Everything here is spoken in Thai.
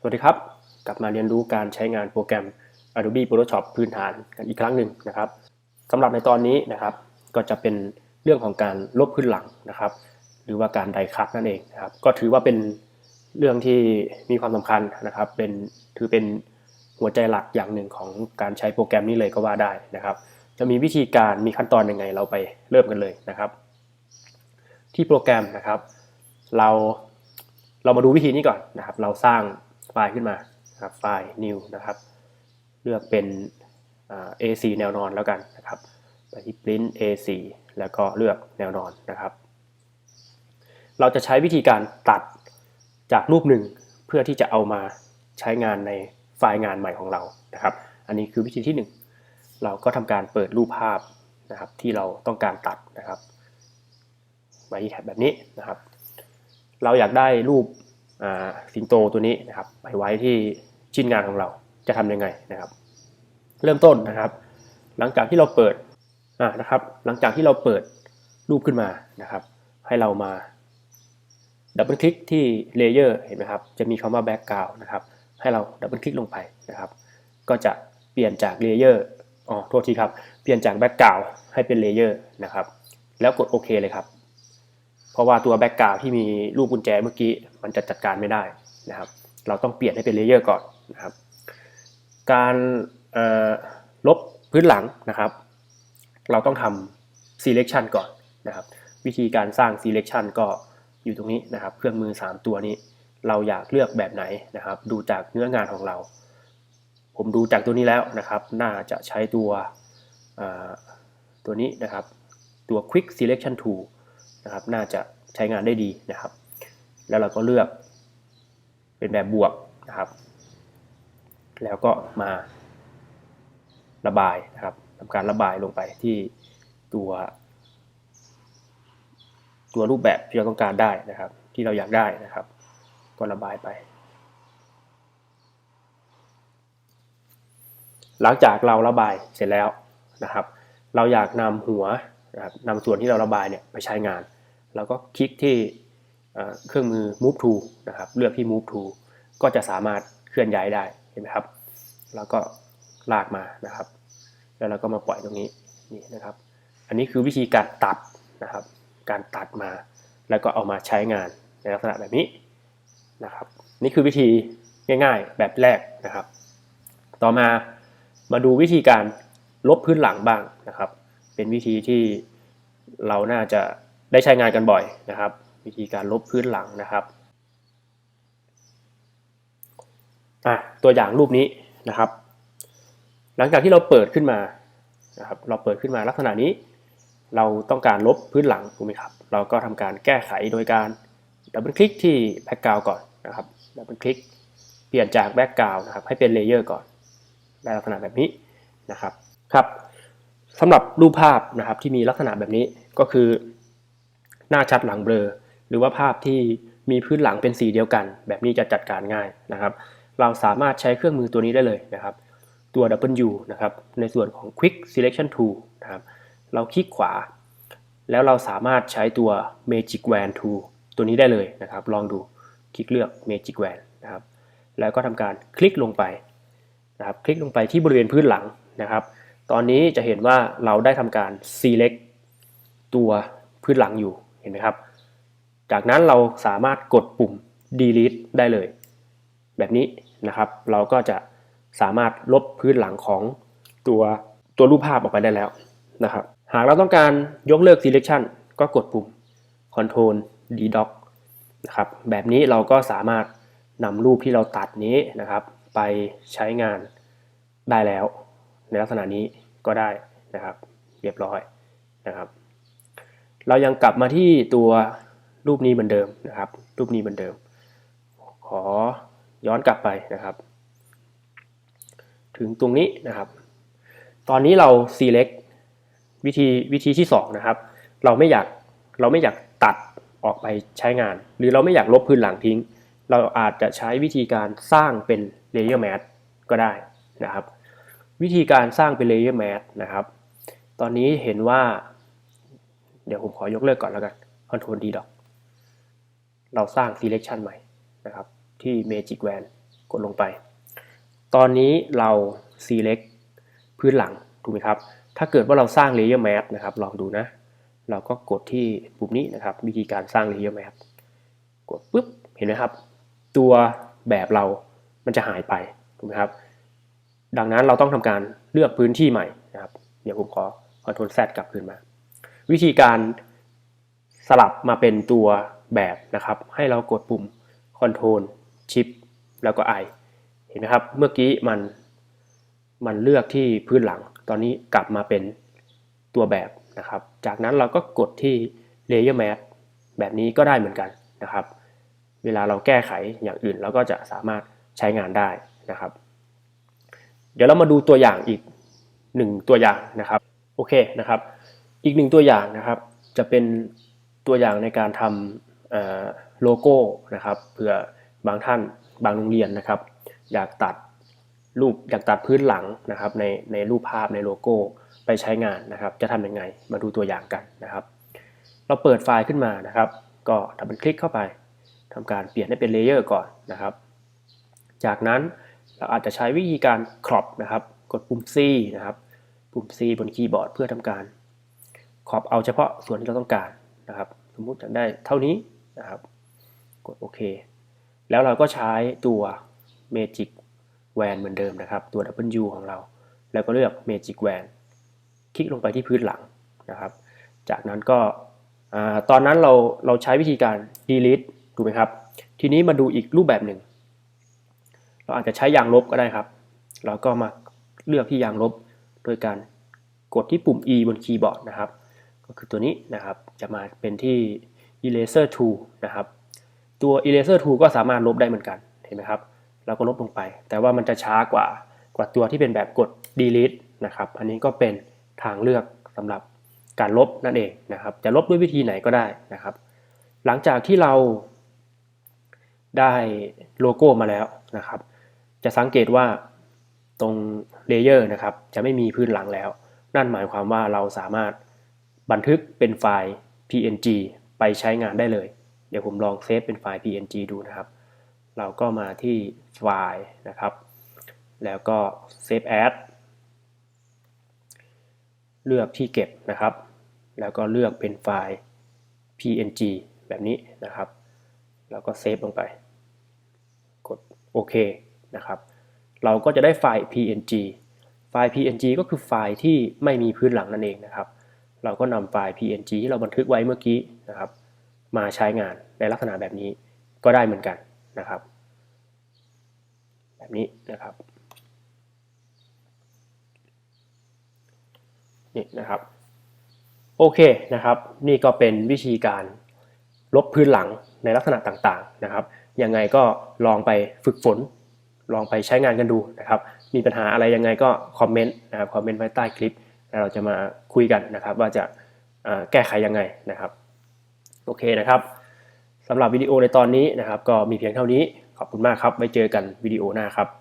สวัสดีครับ กลับมาเรียนรู้การใช้งานโปรแกรม Adobe Photoshop พื้นฐานกันอีกครั้งหนึ่งนะครับสำหรับในตอนนี้นะครับ ก็จะเป็นเรื่องของการลบพื้นหลังนะครับ หรือว่าการไดคัตนั่นเองนะครับ ก็ถือว่าเป็นเรื่องที่มีความสำคัญนะครับ เป็นถือเป็นหัวใจหลักอย่างหนึ่งของการใช้โปรแกรมนี้เลยก็ว่าได้นะครับ จะมีวิธีการมีขั้นตอนยังไงเราไปเริ่มกันเลยนะครับ ที่โปรแกรมนะครับ เราเรามาดูวิธีนี้ก่อนนะครับ เราสร้าง ล์ขึ้นมาครับไฟล์ new นะครับ เลือกเป็น A4 แนวนอนแล้วกันนะครับไปที่ print A4 แล้วก็เลือกแนวนอนนะครับ เราจะใช้วิธีการตัดจากรูปหนึ่งเพื่อที่จะเอามาใช้งานในไฟล์งานใหม่ของเรานะครับ อันนี้คือวิธีที่หนึ่งเราก็ทำการเปิดรูปภาพนะครับที่เราต้องการตัดนะครับไว้ที่แท็บแบบนี้นะครับ เราอยากได้รูป สิงโตตัวนี้นะครับไปไว้ที่ชิ้นงานของเราจะทำยังไงนะครับ เริ่มต้นนะครับ หลังจากที่เราเปิดนะครับ หลังจากที่เราเปิดรูปขึ้นมานะครับ ให้เรามาดับเบิลคลิกที่เลเยอร์เห็นไหมครับจะมีคำว่าแบ็กกราวนะครับให้เราดับเบิลคลิกลงไปนะครับ ก็จะเปลี่ยนจากเลเยอร์อ๋อโทษทีครับ เปลี่ยนจากแบ็กกราวให้เป็นเลเยอร์นะครับ แล้วกดโอเคเลยครับ ราะว่าตัวแบ็กกราวที่มีรูปกุญแจเมื่อกี้มันจะจัดการไม่ได้นะครับ เราต้องเปลี่ยนให้เป็นเลเยอร์ก่อนนะครับ การลบพื้นหลังนะครับ เราต้องทำ selection ก่อนนะครับ วิธีการสร้าง selection ก็อยู่ตรงนี้นะครับ เครื่องมือ 3 ตัวนี้ เราอยากเลือกแบบไหนนะครับ ดูจากเนื้องานของเรา ผมดูจากตัวนี้แล้วนะครับ น่าจะใช้ตัวตัวนี้นะครับ ตัว quick selection tool นะครับ น่าจะใช้งานได้ดีนะครับ แล้วเราก็เลือกเป็นแบบบวกนะครับ แล้วก็มาระบายนะครับทำการระบายลงไปที่ตัว ตัวรูปแบบที่เราต้องการได้นะครับ ที่เราอยากได้นะครับ ก็ระบายไป หลังจากเราระบายเสร็จแล้วนะครับ เราอยากนำหัว นะครับนำส่วนที่เราระบายเนี่ยไปใช้งานเราก็คลิกที่เอ่อเครื่องมือ move to นะครับเลือกที่ move to ก็จะสามารถเคลื่อนย้ายได้เห็นไหมครับ แล้วก็ลากมานะครับ แล้วเราก็มาปล่อยตรงนี้นี่นะครับ อันนี้คือวิธีการตัดนะครับ การตัดมาแล้วก็เอามาใช้งานในลักษณะแบบนี้นะครับ นี่คือวิธีง่ายๆแบบแรกนะครับ ต่อมามาดูวิธีการลบพื้นหลังบ้างนะครับ เป็นวิธีที่เราน่าจะได้ใช้งานกันบ่อยนะครับ วิธีการลบพื้นหลังนะครับตัวอย่างรูปนี้นะครับ หลังจากที่เราเปิดขึ้นมานะครับเราเปิดขึ้นมาลักษณะนี้ เราต้องการลบพื้นหลังถูกไหมครับ เราก็ทำการแก้ไขโดยการดับเบิลคลิกที่แบ็กกราวก่อนนะครับดับเบิลคลิกเปลี่ยนจากแบ็กกราวนะครับให้เป็นเลเยอร์ก่อนได้ลักษณะแบบนี้นะครับครับ สำหรับรูปภาพนะครับที่มีลักษณะแบบนี้ก็คือ หน้าชัดหลังเบลอ หรือว่าภาพที่มีพื้นหลังเป็นสีเดียวกัน แบบนี้จะจัดการง่ายนะครับ เราสามารถใช้เครื่องมือตัวนี้ได้เลยนะครับ ตัว W นะครับในส่วนของ Quick Selection Tool นะครับเราคลิกขวา แล้วเราสามารถใช้ตัว Magic Wand Tool ตัวนี้ได้เลยนะครับ ลองดูคลิกเลือก Magic Wand นะครับแล้วก็ทำการคลิกลงไปนะครับคลิกลงไปที่บริเวณพื้นหลังนะครับ ตอนนี้จะเห็นว่าเราได้ทำการ select ตัวพื้นหลังอยู่เห็นไหมครับ จากนั้นเราสามารถกดปุ่ม delete ได้เลย แบบนี้นะครับ เราก็จะสามารถลบพื้นหลังของตัวตัวรูปภาพออกไปได้แล้วนะครับ หากเราต้องการยกเลิก selection ก็กดปุ่ม control d doc นะครับ แบบนี้เราก็สามารถนำรูปที่เราตัดนี้นะครับ ไปใช้งานได้แล้ว ในลักษณะนี้ก็ได้นะครับ เรียบร้อยนะครับ เรายังกลับมาที่ตัวรูปนี้เหมือนเดิมนะครับ รูปนี้เหมือนเดิม ขอย้อนกลับไปนะครับ ถึงตรงนี้นะครับ ตอนนี้เรา select วิธีวิธีที่2นะครับ เราไม่อยากเราไม่อยากตัดออกไปใช้งาน หรือเราไม่อยากลบพื้นหลังทิ้ง เราอาจจะใช้วิธีการสร้างเป็น layer mask ก็ได้นะครับ วิธีการสร้างเป็น layer mask นะครับ ตอนนี้เห็นว่า เดี๋ยวผมขอยกเลิกก่อนแล้วกัน Ctrl D Doc เราสร้าง selection ใหม่นะครับ ที่ Magic w a n กดลงไป ตอนนี้เรา select พื้นหลัง ถูกไหมครับ ถ้าเกิดว่าเราสร้าง layer mask นะครับ ลองดูนะ เราก็กดที่ปุ่มนี้นะครับ วิธีการสร้าง layer mask กดปุ๊บ เห็นไหมครับ ตัวแบบเรามันจะหายไป ถูกไหมครับ ดังนั้นเราต้องทำการเลือกพื้นที่ใหม่นะครับ เดี๋ยวผมขอ Ctrl Z กลับคืนมา วิธีการสลับมาเป็นตัวแบบนะครับ ให้เรากดปุ่ม Ctrl Shift แล้วก็ I เห็นไหมครับ เมื่อกี้มันมันเลือกที่พื้นหลัง ตอนนี้กลับมาเป็นตัวแบบนะครับ จากนั้นเราก็กดที่ Layer Mask แบบนี้ก็ได้เหมือนกันนะครับ เวลาเราแก้ไขอย่างอื่นเราก็จะสามารถใช้งานได้นะครับ เดี๋ยวเรามาดูตัวอย่างอีกหนึ่งตัวอย่างนะครับโอเคนะครับอีกหนึ่งตัวอย่างนะครับจะเป็นตัวอย่างในการทำโลโก้นะครับเผื่อบางท่านบางโรงเรียนนะครับ อยากตัดรูปอยากตัดพื้นหลังนะครับในในรูปภาพในโลโก้ไปใช้งานนะครับ จะทำยังไงมาดูตัวอย่างกันนะครับ เราเปิดไฟล์ขึ้นมานะครับ ก็ทำเป็นคลิกเข้าไปทำการเปลี่ยนให้เป็นเลเยอร์ก่อนนะครับ จากนั้น เราอาจจะใช้วิธีการครอปนะครับ กดปุ่ม C นะครับ ปุ่ม C บนคีย์บอร์ดเพื่อทำการครอปเอาเฉพาะส่วนที่เราต้องการนะครับ สมมุติอยากได้เท่านี้นะครับ กดโอเค แล้วเราก็ใช้ตัว Magic w a n เหมือนเดิมนะครับ ตัว W ของเรา แล้วก็เลือก Magic w a n คลิกลงไปที่พื้นหลังนะครับ จากนั้นก็ตอนนั้นเราเราใช้วิธีการ delete ถูกไหมครับ ทีนี้มาดูอีกรูปแบบหนึ่ง เราอาจจะใช้ยางลบก็ได้ครับ เราก็มาเลือกที่ยางลบโดยการกดที่ปุ่ม E บนคีย์บอร์ดนะครับ ก็คือตัวนี้นะครับ จะมาเป็นที่ eraser tool นะครับ ตัว eraser tool ก็สามารถลบได้เหมือนกัน เห็นไหมครับ เราก็ลบลงไป แต่ว่ามันจะช้ากว่ากว่าตัวที่เป็นแบบกด delete นะครับ อันนี้ก็เป็นทางเลือกสำหรับการลบนั่นเองนะครับ จะลบด้วยวิธีไหนก็ได้นะครับ หลังจากที่เราได้โลโก้มาแล้วนะครับ จะสังเกตว่าตรงเลเยอร์นะครับ จะไม่มีพื้นหลังแล้ว นั่นหมายความว่าเราสามารถบันทึกเป็นไฟล์ PNG ไปใช้งานได้เลย เดี๋ยวผมลองเซฟเป็นไฟล์ PNG ดูนะครับ เราก็มาที่ไฟล์นะครับ แล้วก็ Save As เลือกที่เก็บนะครับ แล้วก็เลือกเป็นไฟล์ PNG แบบนี้นะครับ แล้วก็เซฟลงไป กดโอเค นะครับ เราก็จะได้ไฟล์ PNG ไฟล์ PNG ก็คือไฟล์ที่ไม่มีพื้นหลังนั่นเองนะครับ เราก็นำไฟล์ PNG ที่เราบันทึกไว้เมื่อกี้นะครับ มาใช้งานในลักษณะแบบนี้ก็ได้เหมือนกันนะครับ แบบนี้นะครับนี่นะครับโอเคนะครับ นี่ก็เป็นวิธีการลบพื้นหลังในลักษณะต่างๆนะครับ ยังไงก็ลองไปฝึกฝน ลองไปใช้งานกันดูนะครับ มีปัญหาอะไรยังไงก็คอมเมนต์นะครับคอมเมนต์ไว้ใต้คลิปแล้วเราจะมาคุยกันนะครับ ว่าจะแก้ไขยังไงนะครับ โอเคนะครับสำหรับวิดีโอในตอนนี้นะครับ ก็มีเพียงเท่านี้ขอบคุณมากครับไว้เจอกันวิดีโอหน้าครับ